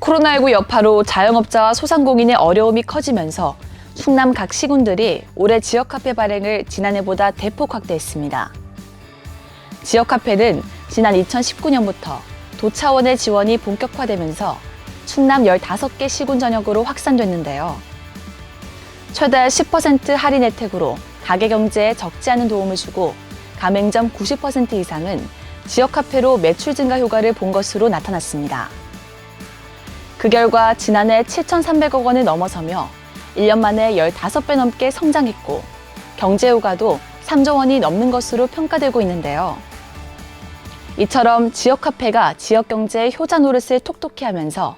코로나19 여파로 자영업자와 소상공인의 어려움이 커지면서 충남 각 시군들이 올해 지역 카페 발행을 지난해보다 대폭 확대했습니다. 지역 카페는 지난 2019년부터 도차원의 지원이 본격화되면서 충남 15개 시군 전역으로 확산됐는데요. 최대 10% 할인 혜택으로 가게 경제에 적지 않은 도움을 주고 가맹점 90% 이상은 지역 카페로 매출 증가 효과를 본 것으로 나타났습니다. 그 결과 지난해 7,300억 원을 넘어서며 1년 만에 15배 넘게 성장했고 경제 효과도 3조 원이 넘는 것으로 평가되고 있는데요. 이처럼 지역 카페가 지역 경제의 효자 노릇을 톡톡히 하면서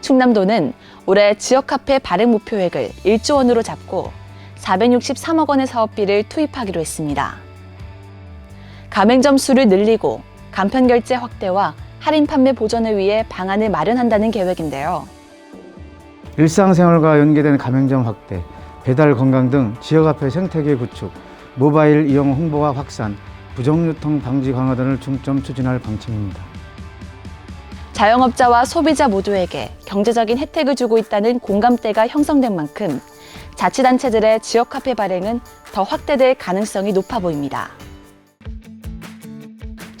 충남도는 올해 지역 카페 발행 목표액을 1조 원으로 잡고 463억 원의 사업비를 투입하기로 했습니다. 가맹점 수를 늘리고 간편 결제 확대와 할인 판매 보전을 위해 방안을 마련한다는 계획인데요. 일상생활과 연계된 가맹점 확대, 배달 건강 등 지역 앞의 생태계 구축, 모바일 이용 홍보와 확산, 부정유통 방지 강화 등을 중점 추진할 방침입니다. 자영업자와 소비자 모두에게 경제적인 혜택을 주고 있다는 공감대가 형성된 만큼 자치단체들의 지역 카페 발행은 더 확대될 가능성이 높아 보입니다.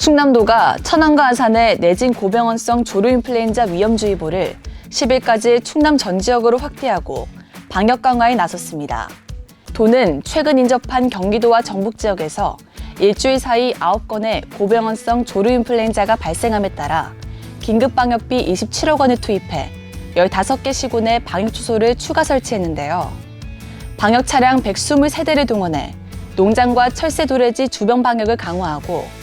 충남도가 천안과 아산의 내진 고병원성 조류인플루엔자 위험주의보를 10일까지 충남 전 지역으로 확대하고 방역 강화에 나섰습니다. 도는 최근 인접한 경기도와 전북 지역에서 일주일 사이 9건의 고병원성 조류인플루엔자가 발생함에 따라 긴급 방역비 27억 원을 투입해 15개 시군에 방역 주소를 추가 설치했는데요. 방역 차량 123대를 동원해 농장과 철새 도래지 주변 방역을 강화하고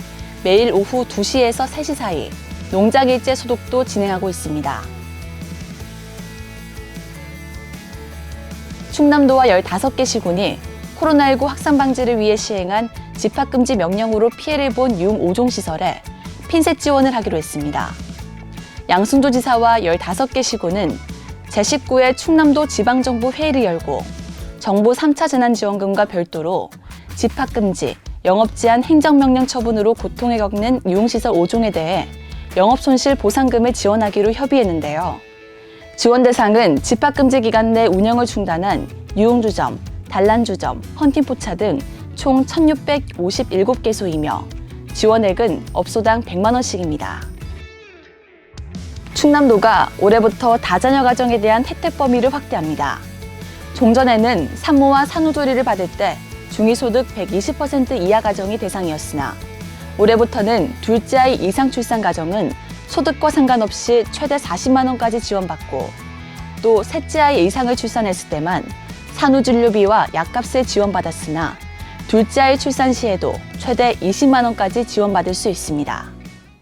매일 오후 2시에서 3시 사이 농장 일제 소독도 진행하고 있습니다. 충남도와 15개 시군이 코로나19 확산 방지를 위해 시행한 집합금지 명령으로 피해를 본 융 5종 시설에 핀셋 지원을 하기로 했습니다. 양순조 지사와 15개 시군은 제19회 충남도 지방정부 회의를 열고 정부 3차 재난지원금과 별도로 집합금지, 영업 제한 행정명령 처분으로 고통을 겪는 유흥시설 5종에 대해 영업 손실 보상금을 지원하기로 협의했는데요. 지원 대상은 집합금지 기간 내 운영을 중단한 유흥주점, 단란주점, 헌팅포차 등 총 1,657개소이며 지원액은 업소당 100만 원씩입니다. 충남도가 올해부터 다자녀 가정에 대한 혜택 범위를 확대합니다. 종전에는 산모와 산후조리를 받을 때 중위소득 120% 이하 가정이 대상이었으나 올해부터는 둘째 아이 이상 출산 가정은 소득과 상관없이 최대 40만 원까지 지원받고 또 셋째 아이 이상을 출산했을 때만 산후진료비와 약값을 지원받았으나 둘째 아이 출산 시에도 최대 20만 원까지 지원받을 수 있습니다.